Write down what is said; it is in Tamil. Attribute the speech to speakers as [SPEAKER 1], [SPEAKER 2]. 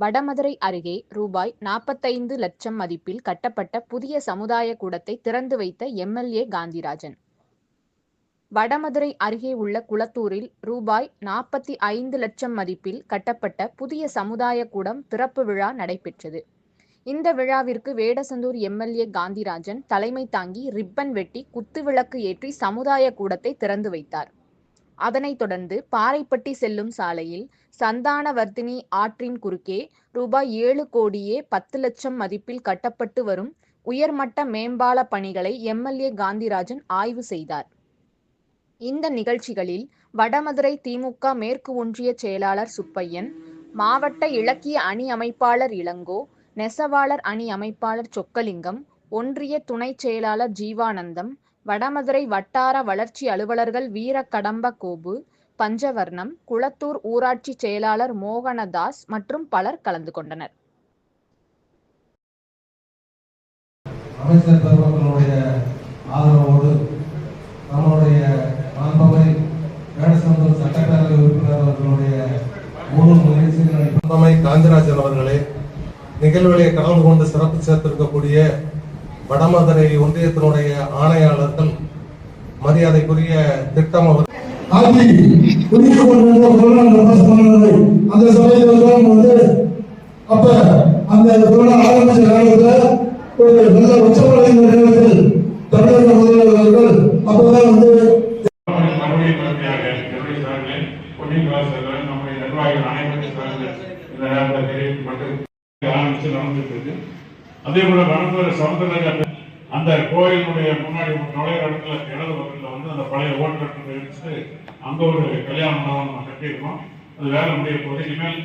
[SPEAKER 1] வடமதுரை அருகே ரூபாய் நாற்பத்தைந்து லட்சம் மதிப்பில் கட்டப்பட்ட புதிய சமுதாய கூடத்தை திறந்து வைத்த எம்எல்ஏ காந்திராஜன். வடமதுரை அருகே உள்ள குளத்தூரில் ரூபாய் நாற்பத்தி ஐந்து லட்சம் மதிப்பில் கட்டப்பட்ட புதிய சமுதாய கூடம் திறப்பு விழா நடைபெற்றது. இந்த விழாவிற்கு வேடசந்தூர் எம்எல்ஏ காந்திராஜன் தலைமை தாங்கி ரிப்பன் வெட்டி குத்துவிளக்கு ஏற்றி சமுதாய கூடத்தை திறந்து வைத்தார். அதனைத் தொடர்ந்து பாறைப்பட்டி செல்லும் சாலையில் சந்தானவர்த்தினி ஆற்றின் குறுக்கே ரூபாய் ஏழு கோடியே பத்து லட்சம் மதிப்பில் கட்டப்பட்டு வரும் உயர்மட்ட மேம்பால பணிகளை எம்எல்ஏ காந்திராஜன் ஆய்வு செய்தார். இந்த நிகழ்ச்சிகளில் வடமதுரை திமுக மேற்கு ஒன்றிய செயலாளர் சுப்பையன் மாவட்ட இலக்கிய அணி அமைப்பாளர் இளங்கோ நெசவாளர் அணி அமைப்பாளர் சொக்கலிங்கம் ஒன்றிய துணைச் செயலாளர் ஜீவானந்தம் வடமதுரை வட்டார வளர்ச்சி அலுவலர்கள் வீரக்கடம்ப கோபு பஞ்சவர்ணம் குளத்தூர் ஊராட்சி செயலாளர் மோகனதாஸ் மற்றும் பலர் கலந்து கொண்டனர்.
[SPEAKER 2] அமைச்சர் பெருமக்களுடைய ஆதரவோடு நம்மளுடைய மாண்பவை வேடசந்தூர் சட்டப்பேரவை உறுப்பினர் அவர்களுடைய முழு முயற்சிகளை காந்திராஜன் அவர்களே நிகழ்வுகளை கலந்து கொண்டு சிறப்பு சேர்த்திருக்கக்கூடிய வடமதுரை ஒன்றியத்தினுடைய ஆணையாளர்கள் மரியாதைக்குரிய திட்டம்
[SPEAKER 3] அந்த சமயத்தில் வந்து அப்ப அந்த ஆரம்பிச்ச நேரத்துல ஒரு நல்ல உச்சமடைந்த நேரத்தில் தமிழக முதல்வர்கள் அப்பதான் வந்து
[SPEAKER 4] நம்முடைய நிர்வாகிகள் அனைவரும் சார்கள் இந்த நேரத்தில் ஆரம்பிச்சு நடந்துட்டு இருக்கு. அதே போல வனத்துறை சமுத்திரங்கள் அந்த கோயிலுடைய முன்னாடி நுழையிற இடத்துல இடது பக்கத்துல வந்து அந்த பழைய ஓட்டுநர்கள் இடிச்சு அங்க ஒரு கல்யாண மண்டபம் நம்ம கட்டியிருக்கோம். அது வேலை முடிய போது இனிமேல்